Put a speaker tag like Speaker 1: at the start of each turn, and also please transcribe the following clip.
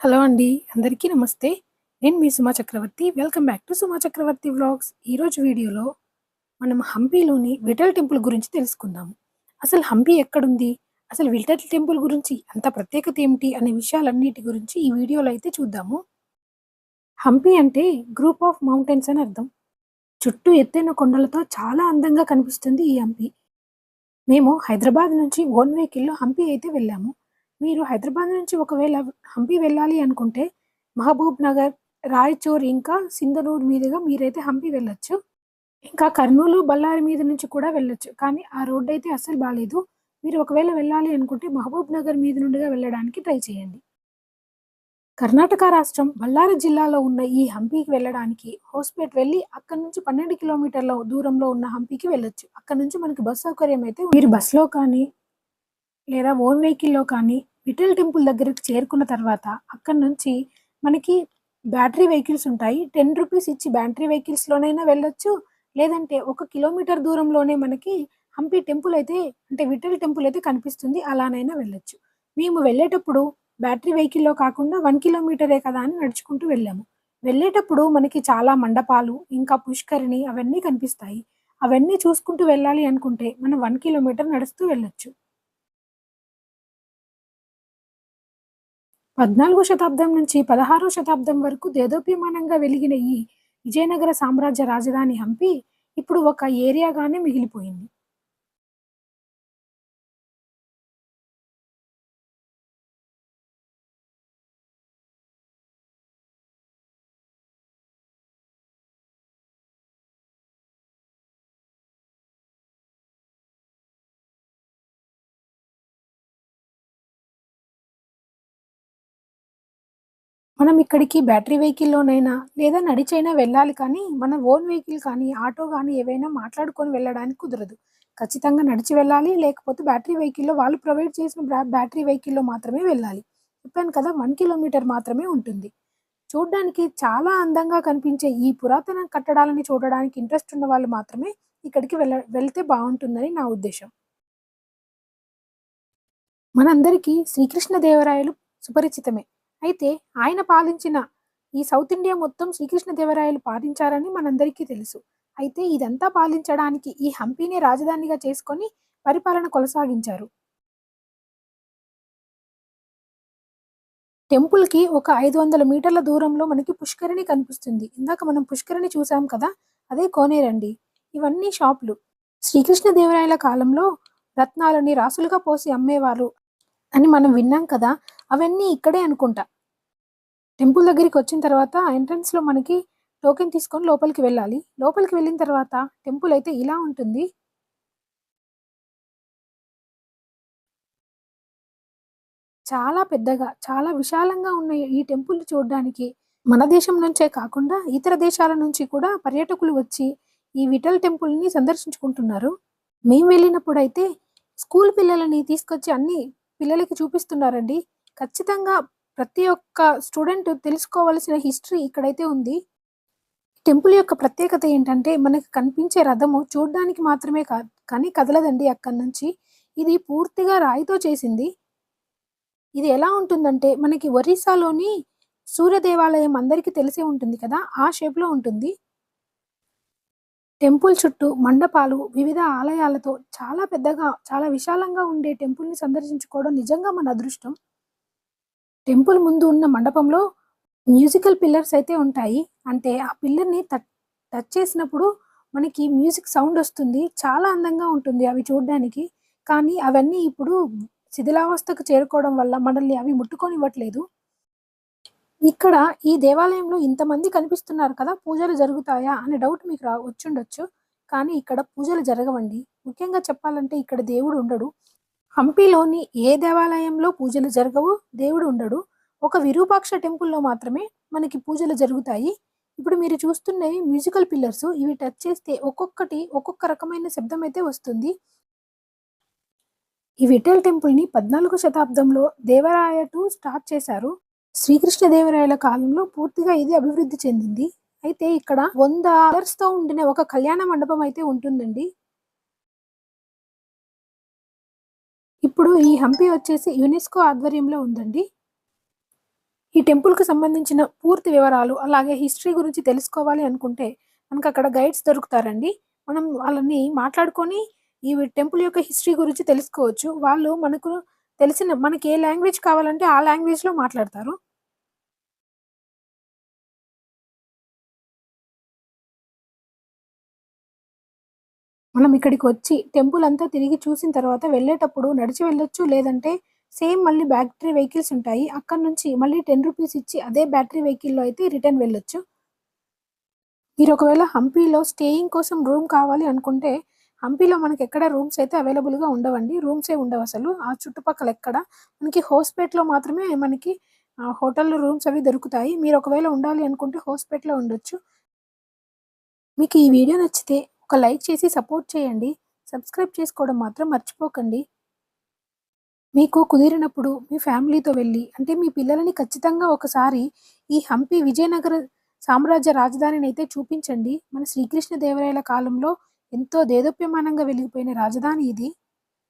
Speaker 1: Hello అండి అందరికీ నమస్తే. నేను మీ Suma Chakravarthi. Welcome back to Suma Chakravarthi vlogs. ఈరోజు వీడియోలో మనం హంపీలోని విఠల్ టెంపుల్ గురించి తెలుసుకుందాం అసలు హంపి ఎక్కడుంది? అసలు విఠల్ టెంపుల్ గురించి అంత ప్రత్యేకత ఏమిటి అనే విషయాలన్నిటి గురించి ఈ వీడియోలో అయితే చూద్దాము. హంపి అంటే గ్రూప్ ఆఫ్ మౌంటైన్స్ అని అర్థం. చుట్టూ ఎత్తైన కొండలతో చాలా అందంగా కనిపిస్తుంది ఈ హంపి. మేము హైదరాబాద్ నుంచి ఓన్ వెహికల్లో హంపి అయితే వెళ్ళాము. మీరు హైదరాబాద్ నుంచి ఒకవేళ హంపి వెళ్ళాలి అనుకుంటే మహబూబ్ నగర్ రాయచూర్ ఇంకా సింధనూరు మీదుగా మీరైతే హంపి వెళ్ళొచ్చు. ఇంకా కర్నూలు బళ్ళారి మీద నుంచి కూడా వెళ్ళొచ్చు. కానీ ఆ రోడ్డు అయితే అస్సలు బాగాలేదు మీరు ఒకవేళ వెళ్ళాలి అనుకుంటే మహబూబ్ నగర్ మీద నుండిగా వెళ్ళడానికి ట్రై చేయండి. కర్ణాటక రాష్ట్రం బళ్ళారి జిల్లాలో ఉన్న ఈ హంపీకి వెళ్ళడానికి హోస్పేట్ వెళ్ళి అక్కడ నుంచి పన్నెండు కిలోమీటర్ల దూరంలో ఉన్న హంపీకి వెళ్ళొచ్చు. అక్కడ నుంచి మనకి బస్ సౌకర్యం అయితే మీరు బస్సులో కానీ లేదా ఓన్ వెహికల్లో కానీ విఠల్ టెంపుల్ దగ్గరకు చేరుకున్న తర్వాత అక్కడి నుంచి మనకి బ్యాటరీ వెహికల్స్ ఉంటాయి. టెన్ రూపీస్ ఇచ్చి బ్యాటరీ వెహికల్స్లోనైనా వెళ్ళొచ్చు. లేదంటే ఒక కిలోమీటర్ దూరంలోనే మనకి హంపి టెంపుల్ అయితే అంటే విఠల్ టెంపుల్ అయితే కనిపిస్తుంది. అలానైనా వెళ్ళొచ్చు. మేము వెళ్ళేటప్పుడు బ్యాటరీ వెహికల్లో కాకుండా వన్ కిలోమీటరే కదా అని నడుచుకుంటూ వెళ్ళాము. వెళ్ళేటప్పుడు మనకి చాలా మండపాలు ఇంకా పుష్కరిణి అవన్నీ కనిపిస్తాయి. అవన్నీ చూసుకుంటూ వెళ్ళాలి అనుకుంటే మనం వన్ కిలోమీటర్ నడుస్తూ వెళ్ళొచ్చు. పద్నాలుగో శతాబ్దం నుంచి పదహారో శతాబ్దం వరకు దేదోప్యమానంగా వెలిగిన ఈ విజయనగర సామ్రాజ్య రాజధాని హంపి ఇప్పుడు ఒక ఏరియాగానే మిగిలిపోయింది. మనం ఇక్కడికి బ్యాటరీ వెహికల్లోనైనా లేదా నడిచైనా వెళ్ళాలి కానీ మన ఓన్ వెహికల్ కానీ ఆటో కానీ ఏవైనా మాట్లాడుకొని వెళ్ళడానికి కుదరదు. ఖచ్చితంగా నడిచి వెళ్ళాలి లేకపోతే బ్యాటరీ వెహికల్లో వాళ్ళు ప్రొవైడ్ చేసిన బ్యాటరీ వెహికల్లో మాత్రమే వెళ్ళాలి. చెప్పాను కదా వన్ కిలోమీటర్ మాత్రమే ఉంటుంది. చూడడానికి చాలా అందంగా కనిపించే ఈ పురాతన కట్టడాలని చూడడానికి ఇంట్రెస్ట్ ఉన్న వాళ్ళు మాత్రమే ఇక్కడికి వెళ్ళ వెళ్తే బాగుంటుందని నా ఉద్దేశం. మనందరికీ శ్రీకృష్ణదేవరాయలు సుపరిచితమే. అయితే ఆయన పాలించిన ఈ సౌత్ ఇండియా మొత్తం శ్రీకృష్ణదేవరాయలు పాలించారని మనందరికీ తెలుసు. అయితే ఇదంతా పాలించడానికి ఈ హంపీని రాజధానిగా చేసుకొని పరిపాలన కొనసాగించారు. టెంపుల్కి ఒక ఐదు వందల మీటర్ల దూరంలో మనకి పుష్కరిణి కనిపిస్తుంది. ఇందాక మనం పుష్కరిణి చూసాం కదా అదే కోనేరండి. ఇవన్నీ షాపులు. శ్రీకృష్ణదేవరాయల కాలంలో రత్నాలని రాసులుగా పోసి అమ్మేవారు అని మనం విన్నాం కదా అవన్నీ ఇక్కడే అనుకుంటా. టెంపుల్ దగ్గరికి వచ్చిన తర్వాత ఎంట్రన్స్లో మనకి టోకెన్ తీసుకొని లోపలికి వెళ్ళాలి. లోపలికి వెళ్ళిన తర్వాత టెంపుల్ అయితే ఇలా ఉంటుంది. చాలా పెద్దగా చాలా విశాలంగా ఉన్న ఈ టెంపుల్ చూడడానికి మన దేశం నుంచే కాకుండా ఇతర దేశాల నుంచి కూడా పర్యాటకులు వచ్చి ఈ విఠల్ టెంపుల్ని సందర్శించుకుంటున్నారు. మేము వెళ్ళినప్పుడు అయితే స్కూల్ పిల్లలని తీసుకొచ్చి అన్ని పిల్లలకి చూపిస్తున్నారండి. ఖచ్చితంగా ప్రతి ఒక్క స్టూడెంట్ తెలుసుకోవాల్సిన హిస్టరీ ఇక్కడైతే ఉంది. టెంపుల్ యొక్క ప్రత్యేకత ఏంటంటే మనకు కనిపించే రథము చూడడానికి మాత్రమే కాదు కానీ కదలదండి అక్కడి నుంచి. ఇది పూర్తిగా రాయితో చేసింది. ఇది ఎలా ఉంటుందంటే మనకి ఒరిస్సాలోని సూర్య దేవాలయం అందరికీ తెలిసే ఉంటుంది కదా ఆ షేప్లో ఉంటుంది. టెంపుల్ చుట్టూ మండపాలు వివిధ ఆలయాలతో చాలా పెద్దగా చాలా విశాలంగా ఉండే టెంపుల్ని సందర్శించుకోవడం నిజంగా మన అదృష్టం. టెంపుల్ ముందు ఉన్న మండపంలో మ్యూజికల్ పిల్లర్స్ అయితే ఉంటాయి. అంటే ఆ పిల్లర్ని టచ్ చేసినప్పుడు మనకి మ్యూజిక్ సౌండ్ వస్తుంది. చాలా అందంగా ఉంటుంది అవి చూడడానికి. కానీ అవన్నీ ఇప్పుడు శిథిలావస్థకు చేరుకోవడం వల్ల మనల్ని అవి ముట్టుకొనివ్వట్లేదు. ఇక్కడ ఈ దేవాలయంలో ఇంతమంది కనిపిస్తున్నారు కదా పూజలు జరుగుతాయా అనే డౌట్ మీకు రా వచ్చుండొచ్చు. కానీ ఇక్కడ పూజలు జరగవండి. ముఖ్యంగా చెప్పాలంటే ఇక్కడ దేవుడు ఉండడు. హంపీలోని ఏ దేవాలయంలో పూజలు జరగవు? దేవుడు ఉండడు. ఒక విరూపాక్ష టెంపుల్లో మాత్రమే మనకి పూజలు జరుగుతాయి. ఇప్పుడు మీరు చూస్తున్నవి మ్యూజికల్ పిల్లర్స్. ఇవి టచ్ చేస్తే ఒక్కొక్కటి ఒక్కొక్క రకమైన శబ్దం అయితే వస్తుంది. ఈ విఠల్ టెంపుల్ని పద్నాలుగు శతాబ్దంలో శతాబ్దంలో దేవరాయటు స్టార్ట్ చేశారు. శ్రీకృష్ణదేవరాయల కాలంలో పూర్తిగా ఇది అభివృద్ధి చెందింది. అయితే ఇక్కడ వంద కలర్స్తో ఉండిన ఒక కళ్యాణ మండపం అయితే ఉంటుందండి. ఇప్పుడు ఈ హంపి వచ్చేసి యునెస్కో ఆధ్వర్యంలో ఉందండి ఈ టెంపుల్‌కి సంబంధించిన పూర్తి వివరాలు, అలాగే హిస్టరీ గురించి తెలుసుకోవాలి అనుకుంటే, మనకక్కడ గైడ్స్ దొరుకుతారండి. మనం వాళ్ళని మాట్లాడుకొని, ఈ టెంపుల్ యొక్క హిస్టరీ గురించి తెలుసుకోవచ్చు. వాళ్ళు మనకు తెలిసిన మనకి ఏ లాంగ్వేజ్ కావాలంటే ఆ లాంగ్వేజ్‌లో మాట్లాడతారు. మనం ఇక్కడికి వచ్చి టెంపుల్ అంతా తిరిగి చూసిన తర్వాత వెళ్ళేటప్పుడు నడిచి వెళ్ళొచ్చు. లేదంటే సేమ్ మళ్ళీ బ్యాటరీ వెహికల్స్ ఉంటాయి. అక్కడి నుంచి మళ్ళీ టెన్ రూపీస్ ఇచ్చి అదే బ్యాటరీ వెహికల్‌లో అయితే రిటర్న్ వెళ్ళొచ్చు. మీరు ఒకవేళ హంపీలో స్టేయింగ్ కోసం రూమ్ కావాలి అనుకుంటే, హంపీలో ఎక్కడ రూమ్స్ అయితే అవైలబుల్‌గా ఉండవండి. రూమ్సే అసలు ఆ చుట్టుపక్కల ఎక్కడ. మనకి హోస్పేట్‌లో మాత్రమే మనకి హోటల్ హోటల్‌లో రూమ్స్ అవి దొరుకుతాయి. మీరు ఒకవేళ ఉండాలి అనుకుంటే హోస్పేట్‌లో ఉండొచ్చు. మీకు ఈ వీడియో నచ్చితే ఒక లైక్ చేసి సపోర్ట్ చేయండి. సబ్స్క్రైబ్ చేసుకోవడం మాత్రం మర్చిపోకండి. మీకు కుదిరినప్పుడు మీ ఫ్యామిలీతో వెళ్ళి అంటే మీ పిల్లలని ఖచ్చితంగా ఒకసారి ఈ హంపి విజయనగర సామ్రాజ్య రాజధానినైతే చూపించండి. మన శ్రీకృష్ణ దేవరాయల కాలంలో ఎంతో దేదోప్యమానంగా వెలిగిపోయిన రాజధాని ఇది.